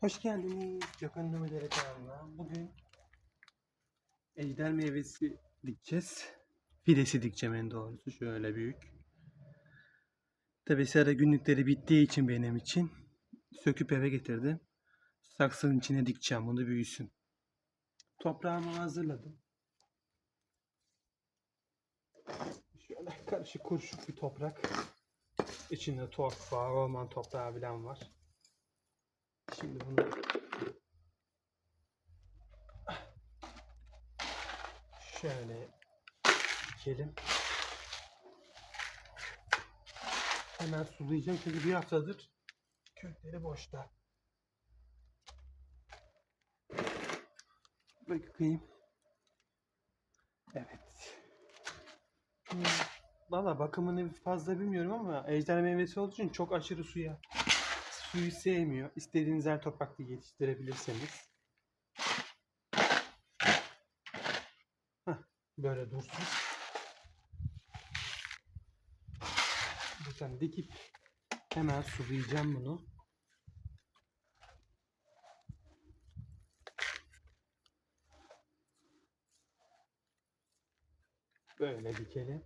Hoş geldiniz Gökhan Nöbetleri kanalına. Bugün ejder meyvesi dikeceğiz. Fidesi dikeceğim en doğrusu. Şöyle büyük. Tabi sera günlükleri bittiği için benim için söküp eve getirdim. Saksının içine dikeceğim bunu büyüsün. Toprağımı hazırladım. Şöyle karışık kuruşuk bir toprak. İçinde torfa, orman toprağı falan var. Şimdi bunu şöyle dikelim. Hemen sulayacağım çünkü bir haftadır kökleri boşta. Bakayım. Evet. Hmm, Valla bakımını fazla bilmiyorum ama ejder meyvesi olduğu için çok aşırı suya suyu sevmiyor. İstediğiniz her toprakta yetiştirebilirseniz. Heh, böyle dursun. Buradan dikip hemen sulayacağım bunu. Böyle dikelim.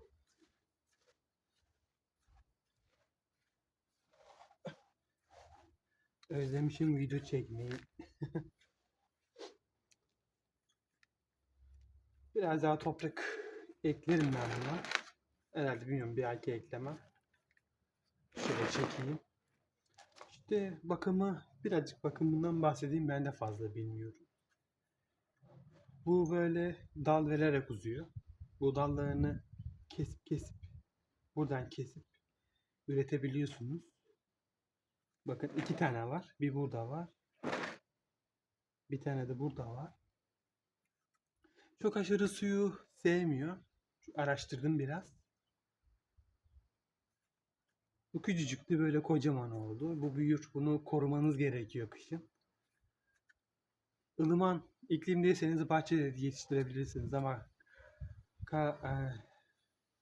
Özlemişim video çekmeyi. Biraz daha toprak eklerim ben buna. Herhalde bilmiyorum bir ay eklemem. Şöyle çekeyim. İşte bakımı birazcık bakımından bahsedeyim ben de fazla bilmiyorum. Bu böyle dal vererek uzuyor. Bu dallarını kesip kesip buradan kesip üretebiliyorsunuz. Bakın iki tane var. Bir burada var. Bir tane de burada var. Çok aşırı suyu sevmiyor. Araştırdım biraz. Bu küçücüktü böyle kocaman oldu. Bu büyür. Bunu korumanız gerekiyor kışın. Ilıman iklimdeyseniz bahçede yetiştirebilirsiniz ama ka- e,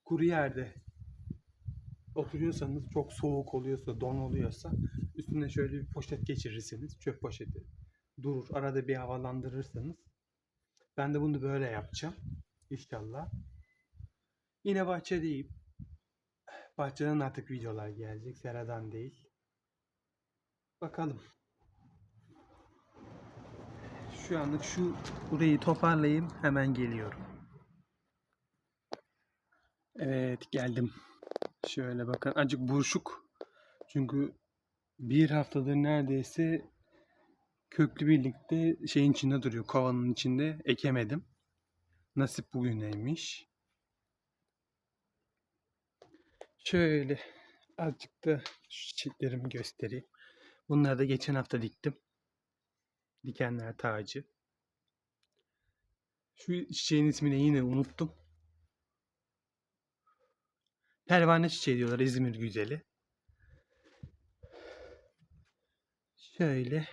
kuru yerde oturuyorsanız çok soğuk oluyorsa, don oluyorsa üstüne şöyle bir poşet geçirirsiniz. Çöp poşeti. Durur. Arada bir havalandırırsanız. Ben de bunu böyle yapacağım. İnşallah. Yine bahçedeyim. Bahçeden artık videolar gelecek. Seradan değil. Bakalım. Şu anlık şu burayı toparlayayım. Hemen geliyorum. Evet geldim. Şöyle bakın acık buruşuk. Çünkü bir haftadır neredeyse köklü birlikte şeyin içinde duruyor. Kovanın içinde ekemedim. Nasip bugüneymiş. Şöyle azıcık da şu çiçeklerimi göstereyim. Bunları da geçen hafta diktim. Dikenler tacı. Şu çiçeğin ismini yine unuttum. Pervane çiçeği diyorlar İzmir güzeli. Şöyle.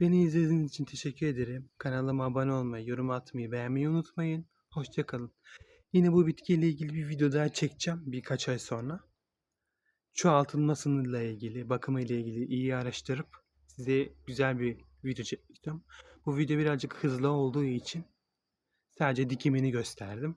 Beni izlediğiniz için teşekkür ederim. Kanalıma abone olmayı, yorum atmayı, beğenmeyi unutmayın. Hoşçakalın. Yine bu bitkiyle ilgili bir video daha çekeceğim birkaç ay sonra. Çoğaltılmasıyla ilgili, bakımı ile ilgili iyi araştırıp size güzel bir video çekeceğim. Bu video birazcık hızlı olduğu için sadece dikimini gösterdim.